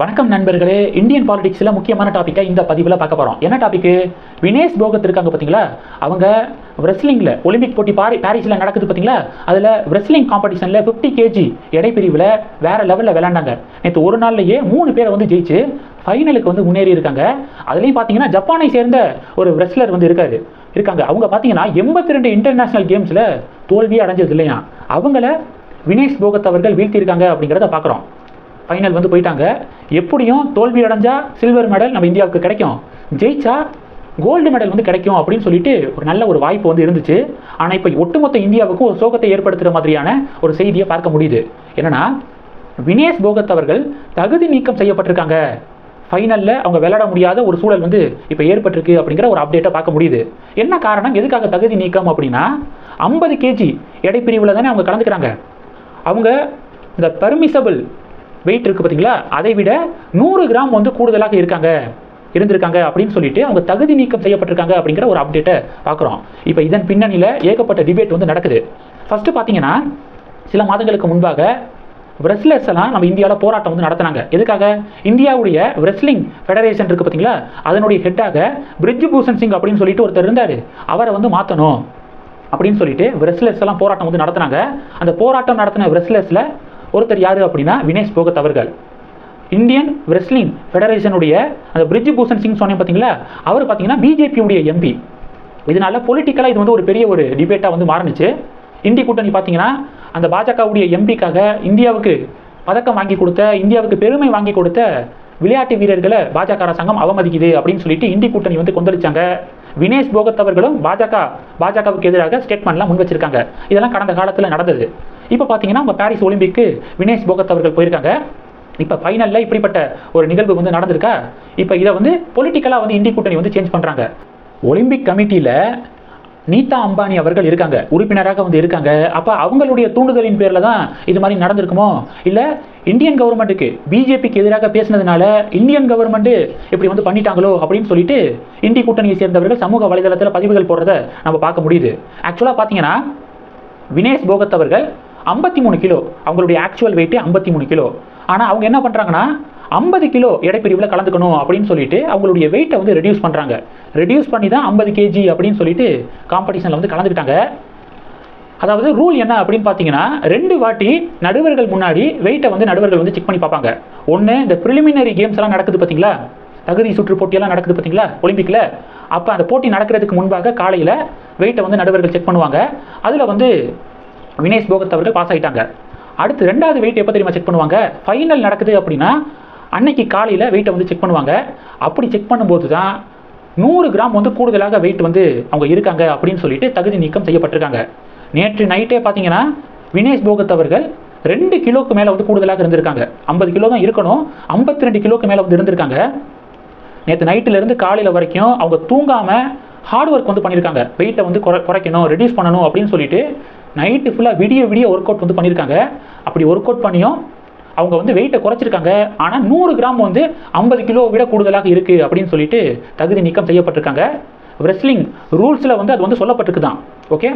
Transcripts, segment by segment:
வணக்கம் நண்பர்களே இந்தியன் பாலிடிக்ஸில் முக்கியமான டாப்பிக்கை இந்த பதிவில் பார்க்க போகிறோம் என்ன டாப்பிக்கு வினேஷ் போகத் இருக்காங்க பார்த்தீங்களா அவங்க ரெஸ்லிங்கில் ஒலிம்பிக் போட்டி பாரி பாரிஸில் நடக்குது பார்த்தீங்களா அதில் ரெஸ்லிங் காம்படிஷனில் ஃபிஃப்டி கேஜி எடை பிரிவில் வேறு லெவலில் விளையாண்டாங்க. நேற்று ஒரு நாள்லையே மூணு பேரை வந்து ஜெயிச்சு ஃபைனலுக்கு வந்து முன்னேறி இருக்காங்க. அதுலேயும் பார்த்தீங்கன்னா ஜப்பானை சேர்ந்த ஒரு ரெஸ்லர் வந்து இருக்காரு. இருக்காங்க. அவங்க பார்த்தீங்கன்னா எண்பத்தி ரெண்டு இன்டர்நேஷ்னல் கேம்ஸில் தோல்வியே அடைஞ்சது இல்லையா? அவங்கள வினேஷ் போகத் அவர்கள் வீழ்த்தியிருக்காங்க அப்படிங்கிறத பார்க்குறோம் ஃபைனல் வந்து போயிட்டாங்க. எப்படியும் தோல்வி அடைஞ்சால் சில்வர் மெடல் நம்ம இந்தியாவுக்கு கிடைக்கும். ஜெயிச்சா கோல்டு மெடல் வந்து கிடைக்கும் அப்படின்னு சொல்லிட்டு ஒரு நல்ல ஒரு வாய்ப்பு வந்து இருந்துச்சு. ஆனால் இப்போ ஒட்டுமொத்த இந்தியாவுக்கு ஒரு சோகத்தை ஏற்படுத்துகிற மாதிரியான ஒரு செய்தியை பார்க்க முடியுது. என்னன்னா வினேஷ் போகத் அவர்கள் தகுதி நீக்கம் செய்யப்பட்டிருக்காங்க. ஃபைனலில் அவங்க விளையாட முடியாத ஒரு சூழல் வந்து இப்போ ஏற்பட்டிருக்கு அப்படிங்கிற ஒரு அப்டேட்டை பார்க்க முடியுது. என்ன காரணம்? எதுக்காக தகுதி நீக்கம் அப்படின்னா ஐம்பது கேஜி எடை பிரிவில் தானே அவங்க கலந்துக்கிறாங்க. அவங்க இந்த பர்மிசபிள் வெயிட் இருக்குது பார்த்தீங்களா? அதை விட நூறு கிராம் வந்து கூடுதலாக இருக்காங்க. இருந்திருக்காங்க அப்படின்னு சொல்லிட்டு அவங்க தகுதி நீக்கம் செய்யப்பட்டிருக்காங்க அப்படிங்கிற ஒரு அப்டேட்டை பார்க்குறோம். இப்போ இதன் பின்னணியில் ஏகப்பட்ட டிபேட் வந்து நடக்குது. ஃபஸ்ட்டு பார்த்தீங்கன்னா சில மாதங்களுக்கு முன்பாக ரெஸ்லர்ஸ் எல்லாம் நம்ம இந்தியாவில் போராட்டம் வந்து நடத்தினாங்க. எதுக்காக? இந்தியாவுடைய ரெஸ்லிங் ஃபெடரேஷன் இருக்குது பார்த்தீங்களா? அதனுடைய ஹெட்டாக பிரிட்ஜ் பூஷன் சிங் அப்படின்னு சொல்லிட்டு ஒருத்தர் இருந்தார். அவரை வந்து மாற்றணும் அப்படின்னு சொல்லிட்டு ரெஸ்லர்ஸ் எல்லாம் போராட்டம் வந்து நடத்தினாங்க. அந்த போராட்டம் நடத்தின ரெஸ்லர்ஸில் ஒருத்தர் யார் அப்படின்னா வினேஷ் போகத் அவர்கள். இந்தியன் ரெஸ்லிங் ஃபெடரேஷனுடைய அந்த பிரிட்ஜ் பூஷன் சிங் சொன்னேன் பார்த்தீங்களா அவர் பார்த்தீங்கன்னா பிஜேபியுடைய எம்பி இதனால பொலிட்டிக்கலாக இது வந்து ஒரு பெரிய ஒரு டிபேட்டாக வந்து மாறினுச்சு. இந்தி கூட்டணி பார்த்தீங்கன்னா அந்த பாஜகவுடைய எம்பிக்காக இந்தியாவுக்கு பதக்கம் வாங்கி கொடுத்த இந்தியாவுக்கு பெருமை வாங்கி கொடுத்த விளையாட்டு வீரர்களை பாஜக அரசாங்கம் அவமதிக்குது அப்படின்னு சொல்லிட்டு இந்தி கூட்டணி வந்து கொந்தளிச்சாங்க. வினேஷ் போகத் அவர்களும் பாஜக பாஜகவுக்கு எதிராக ஸ்டேட்மெண்ட்லாம் முன் வச்சிருக்காங்க. இதெல்லாம் கடந்த காலத்தில் நடந்தது. இப்போ பார்த்தீங்கன்னா அவங்க பாரிஸ் ஒலிம்பிக்கு வினேஷ் போகத் அவர்கள் போயிருக்காங்க. இப்போ ஃபைனலில் இப்படிப்பட்ட ஒரு நிகழ்வு வந்து நடந்திருக்கா? இப்போ இதை வந்து பொலிட்டிக்கலாக வந்து இந்தி கூட்டணி வந்து சேஞ்ச் பண்ணுறாங்க ஒலிம்பிக் கமிட்டியில் நீதா அம்பானி அவர்கள் இருக்காங்க. உறுப்பினராக வந்து இருக்காங்க. அப்போ அவங்களுடைய தூண்டுதலின் பேரில் தான் இது மாதிரி நடந்திருக்குமோ? இல்லை இந்தியன் கவர்மெண்ட்டுக்கு பிஜேபிக்கு எதிராக பேசினதுனால இந்தியன் கவர்மெண்ட்டு இப்படி வந்து பண்ணிட்டாங்களோ அப்படின்னு சொல்லிட்டு இந்தி கூட்டணியை சேர்ந்தவர்கள் சமூக வலைதளத்தில் பதிவுகள் போடுறத நம்ம பார்க்க முடியுது. ஆக்சுவலாக பார்த்தீங்கன்னா வினேஷ் போகத் அவர்கள் ஐம்பத்தி மூணு கிலோ. அவங்களுடைய ஆக்சுவல் வெயிட்டு ஐம்பத்தி மூணு கிலோ. ஆனால் அவங்க என்ன பண்ணுறாங்கன்னா ஐம்பது கிலோ எடைப்பிரிவில் கலந்துக்கணும் அப்படின்னு சொல்லிட்டு அவங்களுடைய வெயிட்டை வந்து ரெடியூஸ் பண்ணுறாங்க ரெடியூஸ் பண்ணி தான் ஐம்பது கேஜி அப்படின்னு சொல்லிட்டு காம்படிஷனில் வந்து கலந்துக்கிட்டாங்க. அதாவது ரூல் என்ன அப்படின்னு பார்த்தீங்கன்னா ரெண்டு வாட்டி நடுவர்கள் முன்னாடி வெயிட்டை வந்து நடுவர்கள் வந்து செக் பண்ணி பார்ப்பாங்க. ஒன்று இந்த ப்ரிலிமினரி கேம்ஸ் எல்லாம் நடக்குது பார்த்தீங்களா தகுதி சுற்று போட்டியெல்லாம் நடக்குது பார்த்தீங்களா ஒலிம்பிக்கில் அப்போ அந்த போட்டி நடக்கிறதுக்கு முன்பாக காலையில் வெயிட்டை வந்து நடுவர்கள் செக் பண்ணுவாங்க. அதில் வந்து வினேஷ் போகத் அவர்கள் பாஸ் ஆகிட்டாங்க அடுத்து ரெண்டாவது வெயிட் எப்போ தெரியுமா செக் பண்ணுவாங்க? ஃபைனல் நடக்குது அப்படின்னா அன்னைக்கு காலையில் வெயிட்டை வந்து செக் பண்ணுவாங்க. அப்படி செக் பண்ணும்போது தான் நூறு கிராம் வந்து கூடுதலாக வெயிட் வந்து அவங்க இருக்காங்க அப்படின்னு சொல்லிட்டு தகுதி நீக்கம் செய்யப்பட்டிருக்காங்க. நேற்று நைட்டே பார்த்தீங்கன்னா வினேஷ் போகத் அவர்கள் ரெண்டு கிலோக்கு மேலே வந்து கூடுதலாக இருந்திருக்காங்க. ஐம்பது கிலோ தான் இருக்கணும். ஐம்பத்தி ரெண்டு கிலோக்கு மேலே வந்து இருந்திருக்காங்க. நேற்று நைட்டிலேருந்து காலையில் வரைக்கும் அவங்க தூங்காமல் ஹார்ட் ஒர்க் வந்து பண்ணியிருக்காங்க வெயிட்டை வந்து குறை குறைக்கணும் ரெடியூஸ் பண்ணணும் அப்படின்னு சொல்லிட்டு நைட்டு ஃபுல்லாக விடிய விடிய ஒர்க் அவுட் வந்து பண்ணியிருக்காங்க அப்படி ஒர்க் அவுட் பண்ணியும் அவங்க வந்து வெயிட்டை குறைச்சிருக்காங்க. ஆனால் நூறு கிராம் வந்து ஐம்பது கிலோ விட கூடுதலாக இருக்குது அப்படின்னு சொல்லிட்டு தகுதி நீக்கம் செய்யப்பட்டிருக்காங்க. ரெஸ்லிங் ரூல்ஸில் வந்து அது வந்து சொல்லப்பட்டிருக்கு தான் ஓகே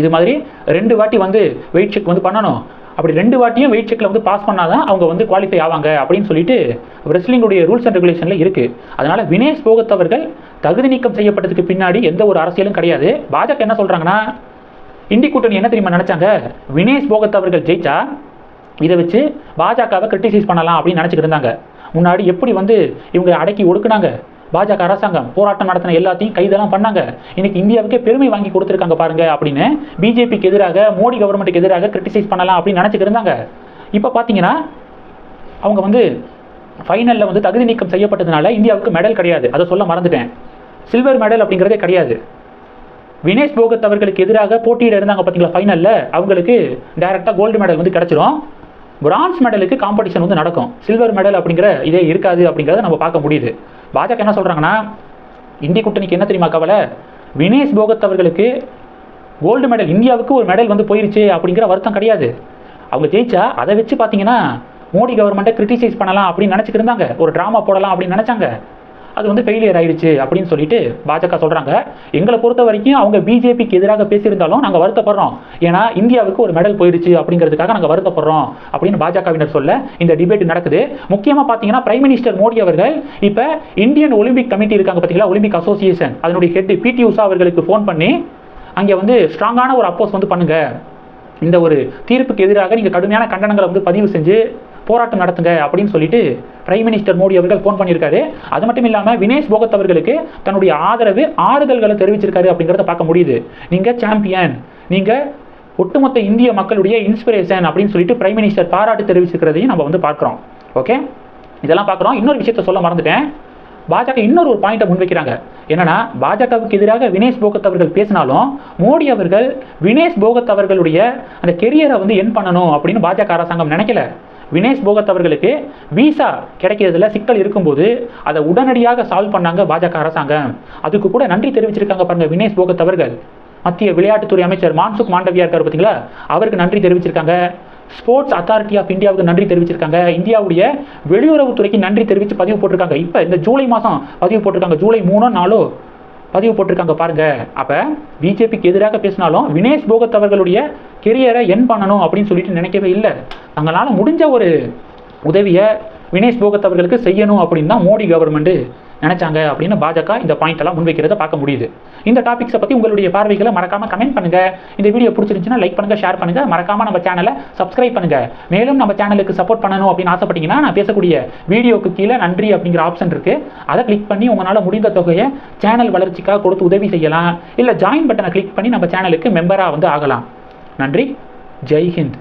இது மாதிரி ரெண்டு வாட்டி வந்து வெயிட் செக் வந்து பண்ணணும். அப்படி ரெண்டு வாட்டியும் வெயிட் செக்கில் வந்து பாஸ் பண்ணால் தான் அவங்க வந்து குவாலிஃபை ஆவாங்க அப்படின்னு சொல்லிட்டு ரெஸ்லிங்குடைய ரூல்ஸ் அண்ட் ரெகுலேஷனில் இருக்குது அதனால் வினேஷ் போகத் அவர்கள் தகுதி நீக்கம் செய்யப்பட்டதுக்கு பின்னாடி எந்த ஒரு அரசியலும் கிடையாது. பாஜக என்ன சொல்கிறாங்கன்னா இந்தி கூட்டணி என்ன தெரியுமா நினச்சாங்க? வினேஷ் போகத் அவர்கள் ஜெயிச்சா இதை வச்சு பாஜகவை கிரிட்டிசைஸ் பண்ணலாம் அப்படின்னு நினச்சிக்கிட்டு இருந்தாங்க. முன்னாடி எப்படி வந்து இவங்க அடக்கி ஒடுக்குனாங்க? பாஜக அரசாங்கம் போராட்டம் நடத்தின எல்லாத்தையும் கைதெல்லாம் பண்ணாங்க. இன்னைக்கு இந்தியாவுக்கே பெருமை வாங்கி கொடுத்துருக்காங்க பாருங்க அப்படின்னு பிஜேபிக்கு எதிராக மோடி கவர்மெண்ட்டுக்கு எதிராக கிரிட்டிசைஸ் பண்ணலாம் அப்படின்னு நினச்சிக்கிட்டு இருந்தாங்க. இப்போ பார்த்தீங்கன்னா அவங்க வந்து ஃபைனலில் வந்து தகுதி நீக்கம் செய்யப்பட்டதுனால இந்தியாவுக்கு மெடல் கிடையாது. அதை சொல்ல மறந்துட்டேன். சில்வர் மெடல் அப்படிங்கிறதே கிடையாது. வினேஷ் போகத் அவர்களுக்கு எதிராக போட்டியிட இருந்தாங்க பார்த்தீங்களா ஃபைனலில் அவங்களுக்கு டைரெக்டாக கோல்டு மெடல் வந்து கிடச்சிரும். பிரான்ஸ் மெடலுக்கு காம்படிஷன் வந்து நடக்கும். சில்வர் மெடல் அப்படிங்கிற இதே இருக்காது அப்படிங்கிறத நம்ம பார்க்க முடியுது. பாஜக என்ன சொல்கிறாங்கன்னா இந்திய கூட்டணிக்கு என்ன தெரியுமா கவலை? வினேஷ் போகத் அவர்களுக்கு கோல்டு மெடல் இந்தியாவுக்கு ஒரு மெடல் வந்து போயிருச்சு அப்படிங்கிற வருத்தம் கிடையாது. அவங்க ஜெயிச்சா அதை வச்சு பார்த்தீங்கன்னா மோடி கவர்மெண்ட்டை கிரிட்டிசைஸ் பண்ணலாம் அப்படின்னு நினச்சிட்டு இருந்தாங்க. ஒரு ட்ராமா போடலாம் அப்படின்னு நினச்சாங்க. அது வந்து ஃபெயிலியர் ஆயிடுச்சு அப்படின்னு சொல்லிட்டு பாஜக சொல்றாங்க. எங்களை பொறுத்த வரைக்கும் அவங்க பிஜேபிக்கு எதிராக பேசியிருந்தாலும் நாங்கள் வருத்தப்படுறோம். ஏன்னா இந்தியாவுக்கு ஒரு மெடல் போயிடுச்சு அப்படிங்கிறதுக்காக நாங்கள் வருத்தப்படுறோம் அப்படின்னு பாஜகவினர் சொல்ல இந்த டிபேட் நடக்குது. முக்கியமாக பார்த்தீங்கன்னா பிரைம் மினிஸ்டர் மோடி அவர்கள் இப்போ இந்தியன் ஒலிம்பிக் கமிட்டி இருக்காங்க பார்த்தீங்களா ஒலிம்பிக் அசோசியேஷன் அதனுடைய ஹெட் பிடி உஷா அவர்களுக்கு ஃபோன் பண்ணி அங்கே வந்து ஸ்ட்ராங்கான ஒரு அப்போஸ் வந்து பண்ணுங்க. இந்த ஒரு தீர்ப்புக்கு எதிராக நீங்கள் கடுமையான கண்டனங்களை வந்து பதிவு செஞ்சு போராட்டம் நடத்துங்க அப்படின்னு சொல்லிட்டு பிரைம் மினிஸ்டர் மோடி அவர்கள் ஃபோன் பண்ணியிருக்காரு. அது மட்டும் இல்லாமல் வினேஷ் போகத் அவர்களுக்கு தன்னுடைய ஆதரவு ஆறுதல்களை தெரிவிச்சிருக்காரு அப்படிங்கிறத பார்க்க முடியுது. நீங்கள் சாம்பியன் நீங்கள் ஒட்டுமொத்த இந்திய மக்களுடைய இன்ஸ்பிரேஷன் அப்படின்னு சொல்லிட்டு பிரைம் மினிஸ்டர் பாராட்டு தெரிவிச்சிருக்கிறதையும் நம்ம வந்து பார்க்குறோம். ஓகே இதெல்லாம் பார்க்குறோம். இன்னொரு விஷயத்த சொல்ல மறந்துட்டேன். பாஜக இன்னொரு ஒரு பாயிண்ட்டை முன்வைக்கிறாங்க. என்னன்னா பாஜகவுக்கு எதிராக வினேஷ் போகத் அவர்கள் பேசினாலும் மோடி அவர்கள் வினேஷ் போகத் அவர்களுடைய அந்த கெரியரை வந்து என் பண்ணணும் அப்படின்னு பாஜக அரசாங்கம் நினைக்கல. வினேஷ் போகத் அவர்களுக்கு விசா கிடைக்கிறதுல சிக்கல் இருக்கும்போது அதை உடனடியாக சால்வ் பண்ணாங்க பாஜக அரசாங்கம். அதுக்கு கூட நன்றி தெரிவிச்சிருக்காங்க பாருங்க வினேஷ் போகத் அவர்கள். மத்திய விளையாட்டுத்துறை அமைச்சர் மான்சுக் மாண்டவியா இருக்கார் பார்த்தீங்களா அவருக்கு நன்றி தெரிவிச்சிருக்காங்க. ஸ்போர்ட்ஸ் அத்தாரிட்டி ஆஃப் இந்தியாவுக்கு நன்றி தெரிவிச்சிருக்காங்க. இந்தியாவுடைய வெளியுறவுத்துறைக்கு நன்றி தெரிவித்து பதிவு போட்டிருக்காங்க. இப்போ இந்த ஜூலை மாதம் பதிவு போட்டிருக்காங்க. ஜூலை மூணோ நாலோ பதிவு போட்டிருக்காங்க பாருங்க. அப்போ பிஜேபிக்கு எதிராக பேசினாலும் வினேஷ் போகத் அவர்களுடைய கெரியரை என் பண்ணணும் அப்படின்னு சொல்லிட்டு நினைக்கவே இல்லை. தங்களால் முடிஞ்ச ஒரு உதவியை வினேஷ் போகத் அவர்களுக்கு செய்யணும் அப்படின்னு தான் மோடி கவர்மெண்ட் நினைச்சாங்க அப்படின்னு பாஜக இந்த பாயிண்ட் எல்லாம் முன்வைக்கிறத பார்க்க முடியுது. இந்த டாபிக்ஸை பற்றி உங்களுடைய பார்வைகளை மறக்காம கமெண்ட் பண்ணுங்க. இந்த வீடியோ பிடிச்சிருந்துச்சுன்னா லைக் பண்ணுங்க ஷேர் பண்ணுங்க. மறக்காம நம்ம சேனலை சப்ஸ்கிரைப் பண்ணுங்க. மேலும் நம்ம சேனலுக்கு சப்போர்ட் பண்ணணும் அப்படின்னு ஆசைப்பட்டீங்கன்னா நான் பேசக்கூடிய வீடியோக்கு கீழே நன்றி அப்படிங்கிற ஆப்ஷன் இருக்கு. அதை கிளிக் பண்ணி உங்களால் முடிந்த தொகையை சேனல் வளர்ச்சிக்காக கொடுத்து உதவி செய்யலாம். இல்லை ஜாயின் பட்டனை கிளிக் பண்ணி நம்ம சேனலுக்கு மெம்பராக வந்து ஆகலாம். நன்றி. ஜெய் ஹிந்த்.